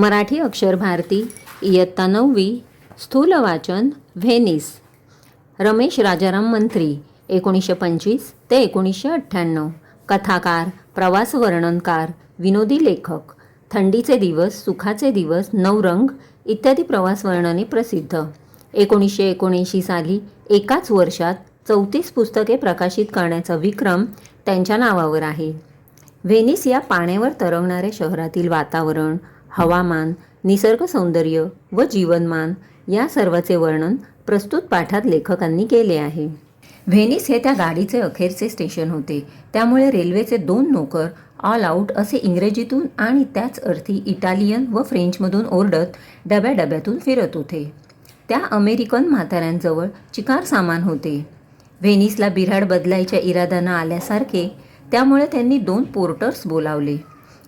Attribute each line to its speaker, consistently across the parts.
Speaker 1: मराठी अक्षर भारती इयत्ता नववी स्थूल वाचन व्हेनिस. रमेश राजाराम मंत्री एकोणीसशे पंचवीस ते एकोणीसशे अठ्ठ्याण्णव. कथाकार प्रवास वर्णनकार विनोदी लेखक थंडीचे दिवस सुखाचे दिवस नवरंग इत्यादी प्रवास वर्णने प्रसिद्ध. एकोणीसशे एकोणऐंशी साली एकाच वर्षात चौतीस पुस्तके प्रकाशित करण्याचा विक्रम त्यांच्या नावावर आहे. व्हेनिस या पाण्यावर तरंगणाऱ्या शहरातील वातावरण हवामान निसर्ग सौंदर्य व जीवनमान या सर्वाचे वर्णन प्रस्तुत पाठात लेखकांनी केले आहे. व्हेनिस हे त्या गाडीचे अखेरचे स्टेशन होते. त्यामुळे रेल्वेचे दोन नोकर ऑल आऊट असे इंग्रजीतून आणि त्याच अर्थी इटालियन व फ्रेंचमधून ओरडत डब्या डब्यातून फिरत होते. त्या अमेरिकन म्हाताऱ्यांजवळ चिकार सामान होते. व्हेनिसला बिऱ्हाड बदलायच्या इराद्यानं आल्यासारखे त्यामुळे त्यांनी दोन पोर्टर्स बोलावले.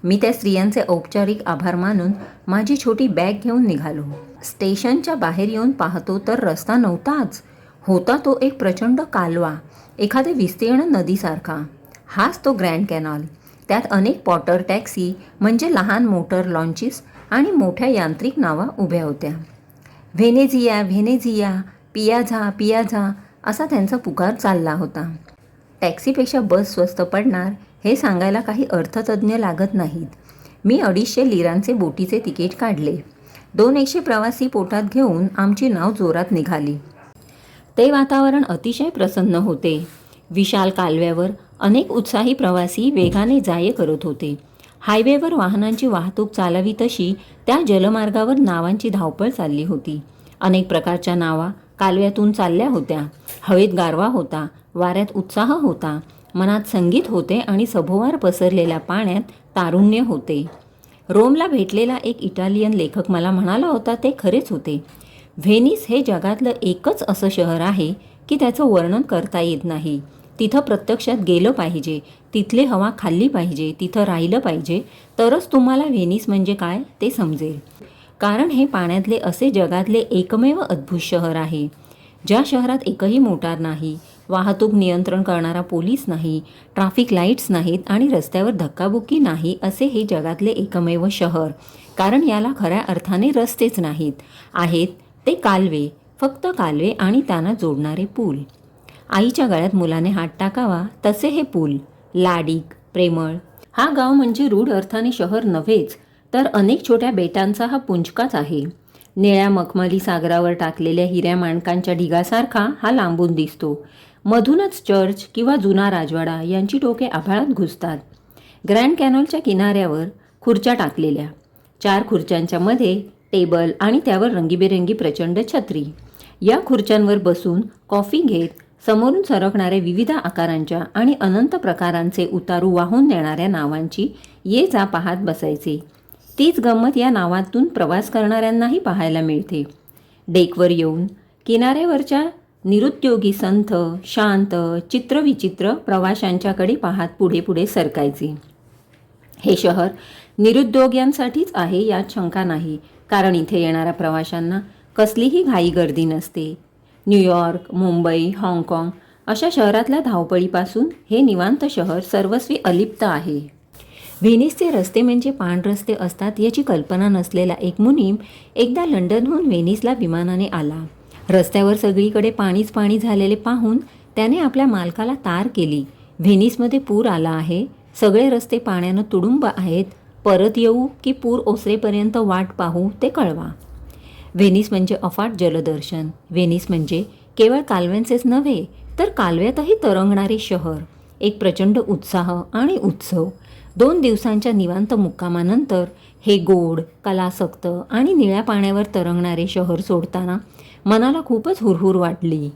Speaker 1: मी त्या स्त्रियांचे औपचारिक आभार मानून माझी छोटी बॅग घेऊन निघालो. स्टेशनच्या बाहेर येऊन पाहतो तर रस्ता नव्हताच होता तो एक प्रचंड कालवा एखाद्या विस्तीर्ण नदीसारखा. हाच तो ग्रँड कॅनॉल. त्यात अनेक पॉटर टॅक्सी म्हणजे लहान मोटर लॉन्चीस आणि मोठ्या यांत्रिक नावा उभ्या होत्या. व्हेनेझिया व्हेनेझिया पियाझा पियाझा असा त्यांचा पुकार चालला होता. टॅक्सीपेक्षा बस स्वस्त पडणार हे सांगायला काही अर्थतज्ज्ञ लागत नाहीत. मी अडीचशे लिरांचे बोटीचे तिकीट काढले. दोन एकशे प्रवासी पोटात घेऊन आमची नाव जोरात निघाली. ते वातावरण अतिशय प्रसन्न होते. विशाल कालव्यावर अनेक उत्साही प्रवासी वेगाने जाये करत होते. हायवेवर वाहनांची वाहतूक चालावी तशी त्या जलमार्गावर नावांची धावपळ चालली होती. अनेक प्रकारच्या नावा कालव्यातून चालल्या होत्या. हवेत गारवा होता. वाऱ्यात उत्साह होता. मनात संगीत होते आणि सभोवार पसरलेल्या पाण्यात तारुण्य होते. रोमला भेटलेला एक इटालियन लेखक मला म्हणाला होता ते खरेच होते. व्हेनिस हे जगातलं एकच असं शहर आहे की त्याचं वर्णन करता येत नाही. तिथं प्रत्यक्षात गेलं पाहिजे तिथली हवा खाल्ली पाहिजे तिथं राहिलं पाहिजे. तरच तुम्हाला व्हेनिस म्हणजे काय ते समजेल. कारण हे पाण्यातले असे जगातले एकमेव अद्भुत शहर आहे. ज्या शहरात एकही मोटार नाही वाहतूक नियंत्रण करणारा पोलीस नाही ट्राफिक लाईट्स नाहीत आणि रस्त्यावर धक्काबुक्की नाही असे हे जगातले एकमेव शहर. कारण याला खऱ्या अर्थाने रस्तेच नाहीत. आहेत ते कालवे फक्त कालवे आणि त्यांना जोडणारे पूल. आईच्या गळ्यात मुलाने हात टाकावा तसे हे पूल. लाडीक प्रेमळ. हा गाव म्हणजे रूढ अर्थाने शहर नव्हेच तर अनेक छोट्या बेटांचा हा पुंजकाच आहे. निळ्या मखमली सागरावर टाकलेल्या हिऱ्या माणकांच्या ढिगासारखा हा लांबून दिसतो. मधूनच चर्च किंवा जुना राजवाडा यांची टोके आभाळात घुसतात. ग्रँड कॅनॉलच्या किनाऱ्यावर खुर्च्या टाकलेल्या. चार खुर्च्यांच्या मध्ये टेबल आणि त्यावर रंगीबेरंगी प्रचंड छत्री. या खुर्च्यांवर बसून कॉफी घेत समोरून सरकणाऱ्या विविध आकारांच्या आणि अनंत प्रकारांचे उतारू वाहून नेणाऱ्या नावांची ये जा पाहत बसायचे. तीच गंमत या नावातून प्रवास करणाऱ्यांनाही पाहायला मिळते. डेकवर येऊन किनाऱ्यावरच्या निरुद्योगी संथ शांत चित्रविचित्र प्रवाशांच्याकडे पाहत पुढे पुढे सरकायचे. हे शहर निरुद्योग्यांसाठीच आहे यात शंका नाही कारण इथे येणाऱ्या प्रवाशांना कसलीही घाई गर्दी नसते. न्यूयॉर्क मुंबई हाँगकाँग अशा शहरातल्या धावपळीपासून हे निवांत शहर सर्वस्वी अलिप्त आहे. व्हेनिसचे रस्ते म्हणजे पाणरस्ते असतात याची कल्पना नसलेला एक मुनीम एकदा लंडनहून व्हेनिसला विमानाने आला. रस्त्यावर सगळीकडे पाणीच पाणी झालेले पाहून त्याने आपल्या मालकाला तार केली. व्हेनिसमध्ये पूर आला आहे. सगळे रस्ते पाण्यानं तुडुंब आहेत. परत येऊ की पूर ओसरेपर्यंत वाट पाहू ते कळवा. व्हेनिस म्हणजे अफाट जलदर्शन. व्हेनिस म्हणजे केवळ कालव्यांचेच नव्हे तर कालव्यातही तरंगणारे शहर. एक प्रचंड उत्साह आणि उत्सव. दोन दिवसांच्या निवांत मुक्कामानंतर हे गोड कलासक्त आणि निळ्या पाण्यावर तरंगणारे शहर सोडताना मनाला खूपच हुरहुर वाटली.